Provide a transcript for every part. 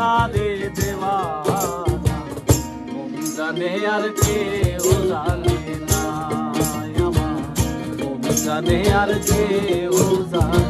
দেওয়া মন জানে আর কেউ জানে না আমার। জানে আর কেউ জানো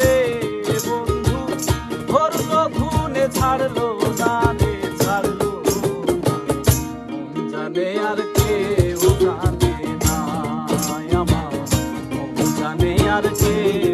রে বন্ধু ধরলো খুনে ছাড়লো জানে ছাড়লো। জানে আর কেউ জানে না আমার জানে আর কেউ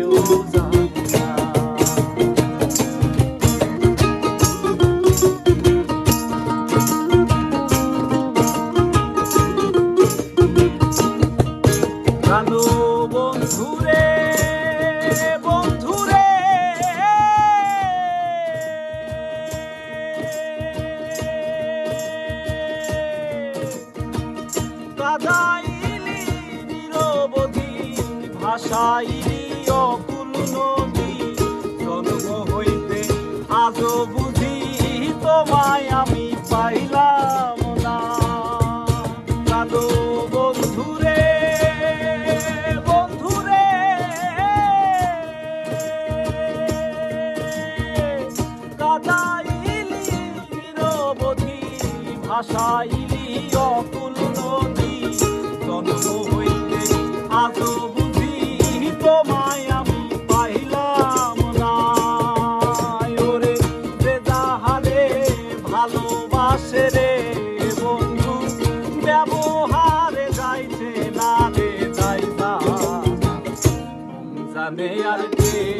ভাষাইলি অকুল নদী জন্ম হইতে আজও বুঝি তোমায় আমি পাইলাম না। কাদো বন্ধুরে বন্ধুরে কাদাইলি নিরবধি ভাষাইলি অকুল নদী জন্ম হইতে ভালোবাসে রে বন্ধু ব্যবহারে যাইছে না রে যাইবা জানে আর কেউ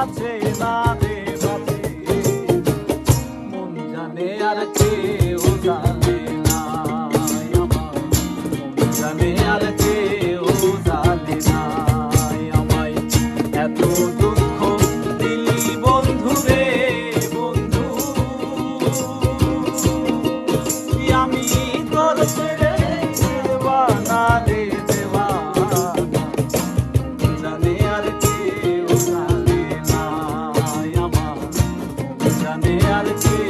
আছে না রে বাপে মন জানে আর কেউ জানে না আমার মন জানে আর কেউ জানে না আমায়। এত Yeah.